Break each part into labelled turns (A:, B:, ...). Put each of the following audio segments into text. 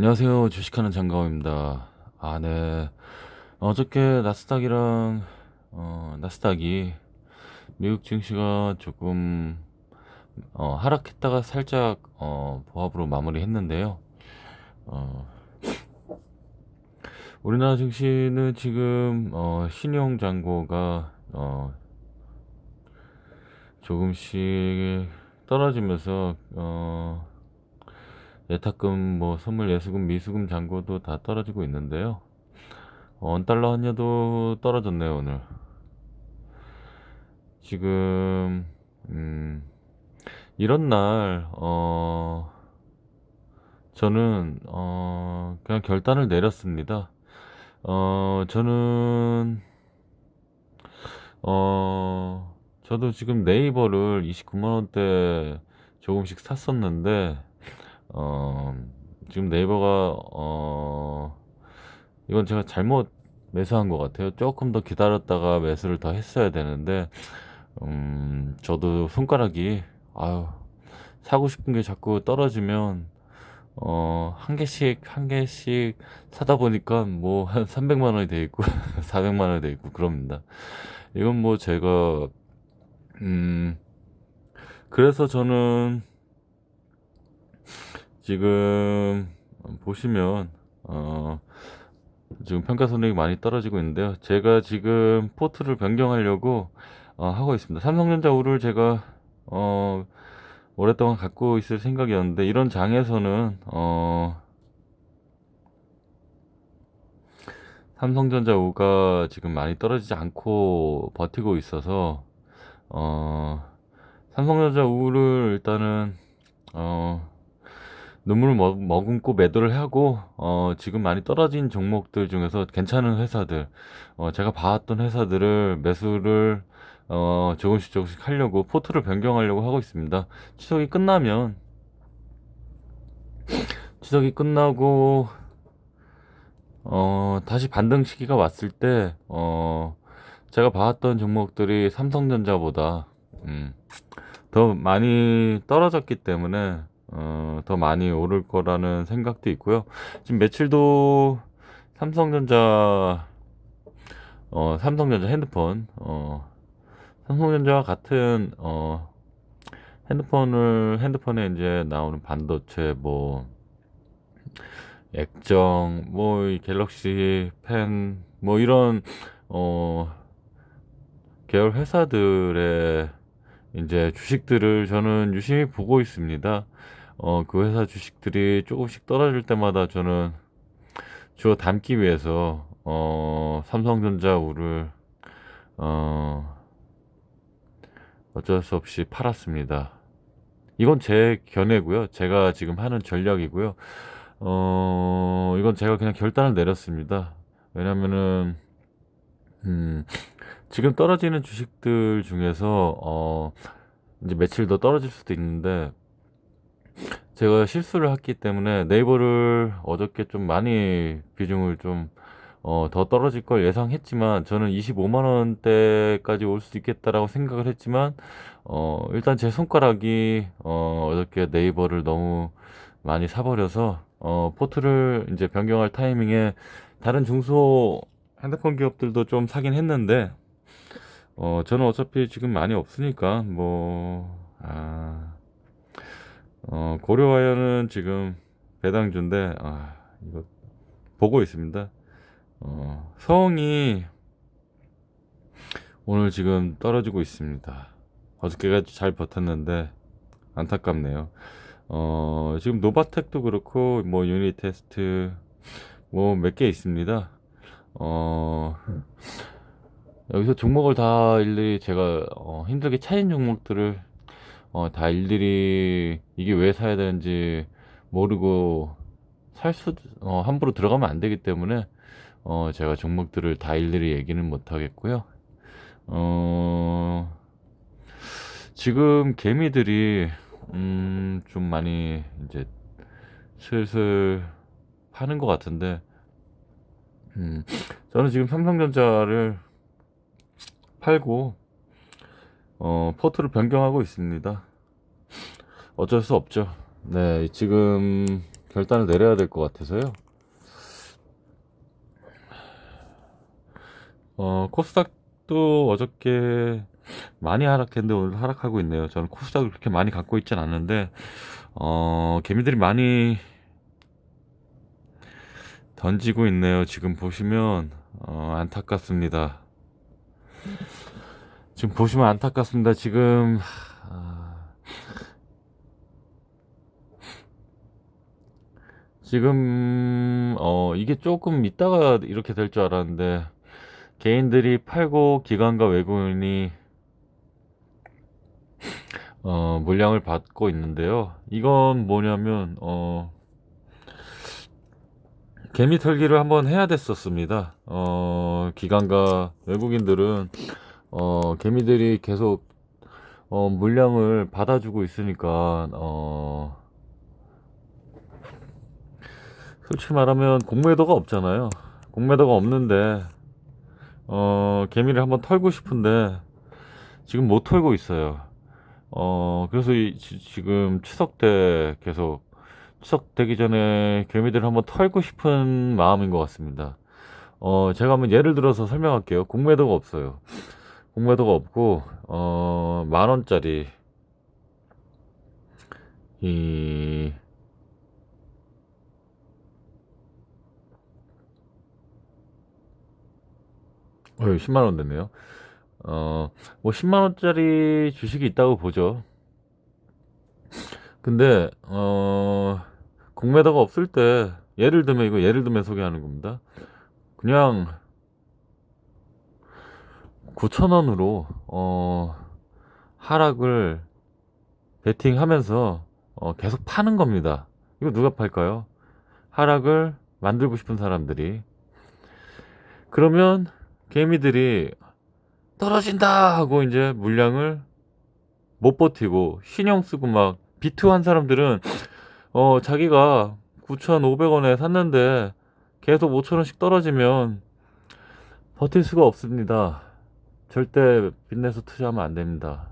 A: 안녕하세요. 주식하는 장가오입니다. 아, 네. 어저께 나스닥이랑, 어, 나스닥이 미국 증시가 조금, 어, 하락했다가 살짝, 어, 보합으로 마무리 했는데요. 어, 우리나라 증시는 지금, 어, 신용 잔고가, 어, 조금씩 떨어지면서, 어, 예탁금, 뭐 선물 예수금, 미수금 잔고도 다 떨어지고 있는데요. 어, 원달러 환율도 떨어졌네요, 오늘. 지금 음, 이런 날 어, 저는 어, 그냥 결단을 내렸습니다. 어, 저는 어, 저도 지금 네이버를 29만 원대 조금씩 샀었는데 어, 지금 네이버가, 어, 이건 제가 잘못 매수한 것 같아요. 조금 더 기다렸다가 매수를 더 했어야 되는데, 음, 저도 손가락이, 아유, 사고 싶은 게 자꾸 떨어지면, 어, 한 개씩, 한 개씩 사다 보니까 뭐 한 300만 원이 돼 있고, 400만 원이 돼 있고, 그럽니다. 이건 뭐 제가, 음, 그래서 저는 지금 보시면 어 지금 평가 손익이 많이 떨어지고 있는데요. 제가 지금 포트를 변경하려고 어, 하고 있습니다. 삼성전자 우를 제가 어 오랫동안 갖고 있을 생각이었는데 이런 장에서는 어 삼성전자 우가 지금 많이 떨어지지 않고 버티고 있어서 어 삼성전자 우를 일단은 어 눈물을 머, 머금고 매도를 하고 어, 지금 많이 떨어진 종목들 중에서 괜찮은 회사들 어, 제가 봐왔던 회사들을 매수를 어, 조금씩 조금씩 하려고 포트를 변경하려고 하고 있습니다. 추석이 끝나면 추석이 끝나고 어, 다시 반등 시기가 왔을 때 어, 제가 봐왔던 종목들이 삼성전자보다 음, 더 많이 떨어졌기 때문에 어, 더 많이 오를 거라는 생각도 있고요. 지금 며칠도 삼성전자, 어, 삼성전자 핸드폰, 어, 삼성전자와 같은, 어, 핸드폰을, 핸드폰에 이제 나오는 반도체, 뭐, 액정, 뭐, 이 갤럭시 펜, 뭐, 이런, 어, 계열 회사들의 이제 주식들을 저는 유심히 보고 있습니다. 어, 그 회사 주식들이 조금씩 떨어질 때마다 저는 주어 담기 위해서, 어, 삼성전자 우를, 어, 어쩔 수 없이 팔았습니다. 이건 제 견해고요. 제가 지금 하는 전략이고요. 어, 이건 제가 그냥 결단을 내렸습니다. 왜냐면은, 음, 지금 떨어지는 주식들 중에서, 어, 이제 며칠 더 떨어질 수도 있는데, 제가 실수를 했기 때문에 네이버를 어저께 좀 많이 비중을 좀, 어, 더 떨어질 걸 예상했지만, 저는 25만 원대까지 올 수도 있겠다라고 생각을 했지만, 어, 일단 제 손가락이, 어, 어저께 네이버를 너무 많이 사버려서, 어, 포트를 이제 변경할 타이밍에 다른 중소 핸드폰 기업들도 좀 사긴 했는데, 어, 저는 어차피 지금 많이 없으니까, 뭐, 아, 어, 고려와이어는 지금 배당주인데, 아, 이거 보고 있습니다. 어, 성이 오늘 지금 떨어지고 있습니다. 어저께가 잘 버텼는데, 안타깝네요. 어, 지금 노바텍도 그렇고, 뭐, 유닛 테스트, 뭐, 몇 개 있습니다. 어, 여기서 종목을 다 일일이 제가 어, 힘들게 찾은 종목들을 어, 다 일일이 이게 왜 사야 되는지 모르고 살 수, 어, 함부로 들어가면 안 되기 때문에 어, 제가 종목들을 다 일일이 얘기는 못 하겠고요. 어, 지금 개미들이 음, 좀 많이 이제 슬슬 파는 것 같은데 음, 저는 지금 삼성전자를 팔고 어, 포트를 변경하고 있습니다. 어쩔 수 없죠. 네, 지금 결단을 내려야 될 것 같아서요. 어, 코스닥도 어저께 많이 하락했는데 오늘 하락하고 있네요. 저는 코스닥을 그렇게 많이 갖고 있진 않는데, 어, 개미들이 많이 던지고 있네요. 지금 보시면, 어, 안타깝습니다. 지금 보시면 안타깝습니다. 지금, 아, 지금, 어, 이게 조금 있다가 이렇게 될 줄 알았는데, 개인들이 팔고 기관과 외국인이 어, 물량을 받고 있는데요. 이건 뭐냐면 어, 개미 털기를 한번 해야 됐었습니다. 어, 기관과 외국인들은 어, 개미들이 계속 어, 물량을 받아주고 있으니까 어, 솔직히 말하면 공매도가 없잖아요. 공매도가 없는데 어, 개미를 한번 털고 싶은데 지금 못 털고 있어요. 어, 그래서 이, 지, 지금 추석 때 계속 추석 되기 전에 개미들을 한번 털고 싶은 마음인 것 같습니다. 어, 제가 한번 예를 들어서 설명할게요. 공매도가 없어요. 공매도가 없고, 어, 만 원짜리, 이, 어휴, 10만 원 됐네요. 어, 뭐 10만 원짜리 주식이 있다고 보죠. 근데 어, 공매도가 없을 때 예를 들면 이거 예를 들면 소개하는 겁니다. 그냥 9천 원으로 어, 하락을 베팅하면서 어, 계속 파는 겁니다. 이거 누가 팔까요? 하락을 만들고 싶은 사람들이. 그러면 개미들이 떨어진다 하고 이제 물량을 못 버티고 신용 쓰고 막 비투한 사람들은 어 자기가 9,500원에 샀는데 계속 5,000원씩 떨어지면 버틸 수가 없습니다. 절대 빚내서 투자하면 안 됩니다.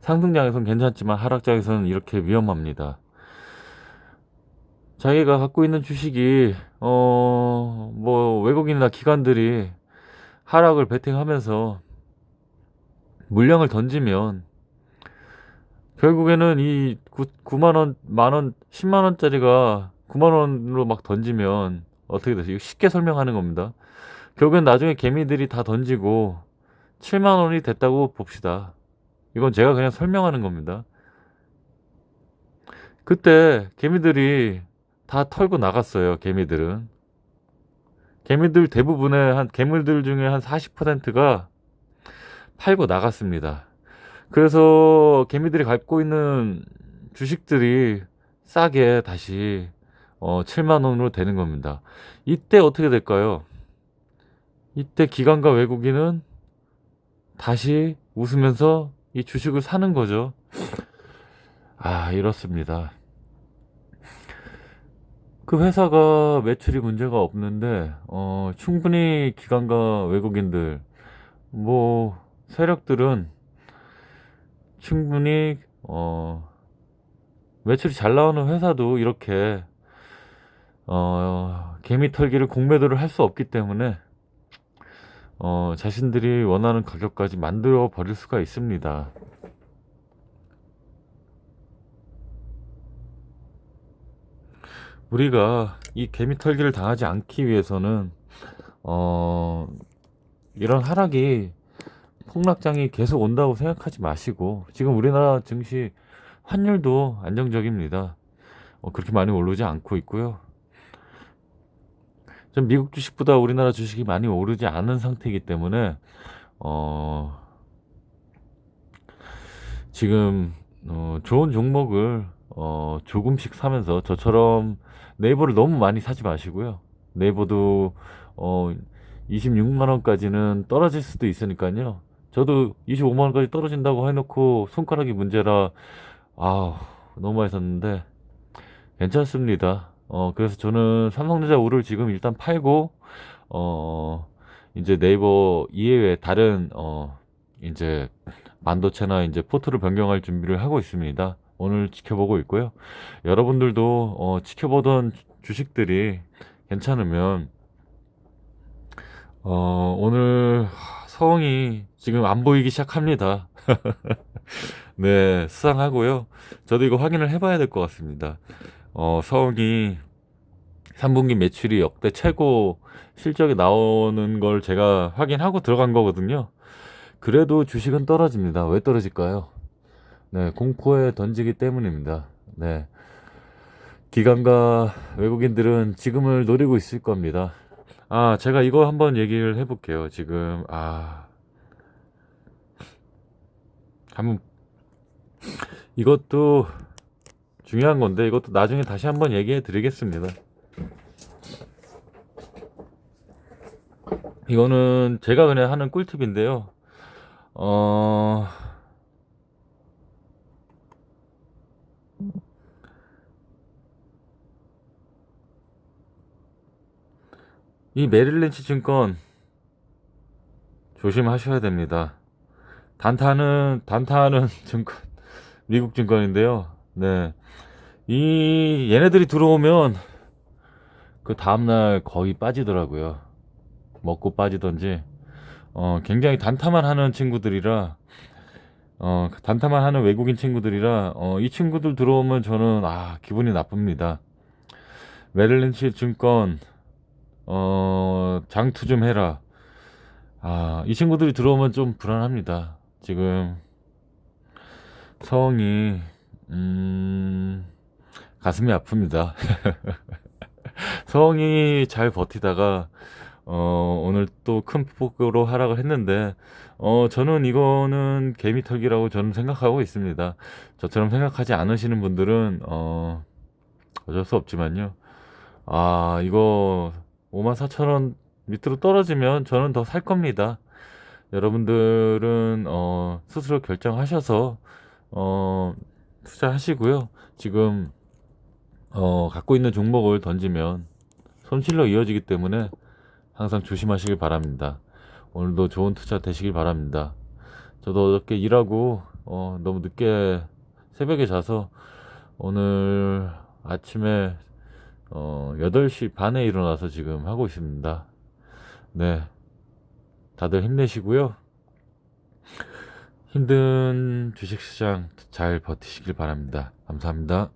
A: 상승장에선 괜찮지만 하락장에서는 이렇게 위험합니다. 자기가 갖고 있는 주식이 어 뭐 외국인이나 기관들이 하락을 베팅하면서 물량을 던지면 결국에는 이 9, 만 원, 만 원, 10만 원짜리가 9만 원으로 막 던지면 어떻게? 이거 쉽게 설명하는 겁니다. 결국엔 나중에 개미들이 다 던지고 7만 원이 됐다고 봅시다. 이건 제가 그냥 설명하는 겁니다. 그때 개미들이 다 털고 나갔어요. 개미들은. 개미들 대부분의 한 개물들 중에 한 40%가 팔고 나갔습니다. 그래서 개미들이 갖고 있는 주식들이 싸게 다시 어, 7만 원으로 되는 겁니다. 이때 어떻게 될까요? 이때 기관과 외국인은 다시 웃으면서 이 주식을 사는 거죠. 아, 이렇습니다. 그 회사가 매출이 문제가 없는데 어, 충분히 기관과 외국인들 뭐 세력들은 충분히 어, 매출이 잘 나오는 회사도 이렇게 어, 개미 털기를 공매도를 할 수 없기 때문에 어, 자신들이 원하는 가격까지 만들어 버릴 수가 있습니다. 우리가 이 개미 털기를 당하지 않기 위해서는 어 이런 하락이 폭락장이 계속 온다고 생각하지 마시고 지금 우리나라 증시 환율도 안정적입니다. 어, 그렇게 많이 오르지 않고 있고요. 좀 미국 주식보다 우리나라 주식이 많이 오르지 않은 상태이기 때문에 어 지금 어 좋은 종목을 어 조금씩 사면서 저처럼 네이버를 너무 많이 사지 마시고요. 네이버도 어 26만 원까지는 떨어질 수도 있으니까요. 저도 25만 원까지 떨어진다고 해놓고 손가락이 문제라 아 너무 많이 샀는데 괜찮습니다. 어 그래서 저는 삼성전자 오를 지금 일단 팔고 어 이제 네이버 이외에 다른 어 이제 만도체나 이제 포트를 변경할 준비를 하고 있습니다. 오늘 지켜보고 있고요. 여러분들도 어, 지켜보던 주- 주식들이 괜찮으면 어, 오늘 서웅이 지금 안 보이기 시작합니다. 네, 수상하고요. 저도 이거 확인을 해봐야 될 것 같습니다. 어, 서웅이 3분기 매출이 역대 최고 실적이 나오는 걸 제가 확인하고 들어간 거거든요. 그래도 주식은 떨어집니다. 왜 떨어질까요? 네, 공포에 던지기 때문입니다. 네. 기관과 외국인들은 지금을 노리고 있을 겁니다. 아, 제가 이거 한번 얘기를 해볼게요. 지금, 아. 한번, 이것도 중요한 건데, 이것도 나중에 다시 한번 얘기해 드리겠습니다. 이거는 제가 그냥 하는 꿀팁인데요. 어, 이 메릴린치 증권 조심하셔야 됩니다. 단타는, 단타는 증권, 미국 증권인데요. 네. 이, 얘네들이 들어오면 그 다음날 거의 빠지더라고요. 먹고 빠지던지, 어, 굉장히 단타만 하는 친구들이라, 어, 단타만 하는 외국인 친구들이라, 어, 이 친구들 들어오면 저는, 아, 기분이 나쁩니다. 메릴린치 증권, 어, 장투 좀 해라. 아, 이 친구들이 들어오면 좀 불안합니다. 지금, 성이, 음, 가슴이 아픕니다. 성이 잘 버티다가, 어, 오늘 또 큰 폭으로 하락을 했는데, 어, 저는 이거는 개미털기라고 저는 생각하고 있습니다. 저처럼 생각하지 않으시는 분들은, 어, 어쩔 수 없지만요. 아, 이거 54,000원 밑으로 떨어지면 저는 더 살 겁니다. 여러분들은, 어, 스스로 결정하셔서, 어, 투자하시고요. 지금, 어, 갖고 있는 종목을 던지면 손실로 이어지기 때문에 항상 조심하시길 바랍니다. 오늘도 좋은 투자 되시길 바랍니다. 저도 어저께 일하고 어, 너무 늦게 새벽에 자서 오늘 아침에 어, 8시 반에 일어나서 지금 하고 있습니다. 네. 다들 힘내시고요. 힘든 주식시장 잘 버티시길 바랍니다. 감사합니다.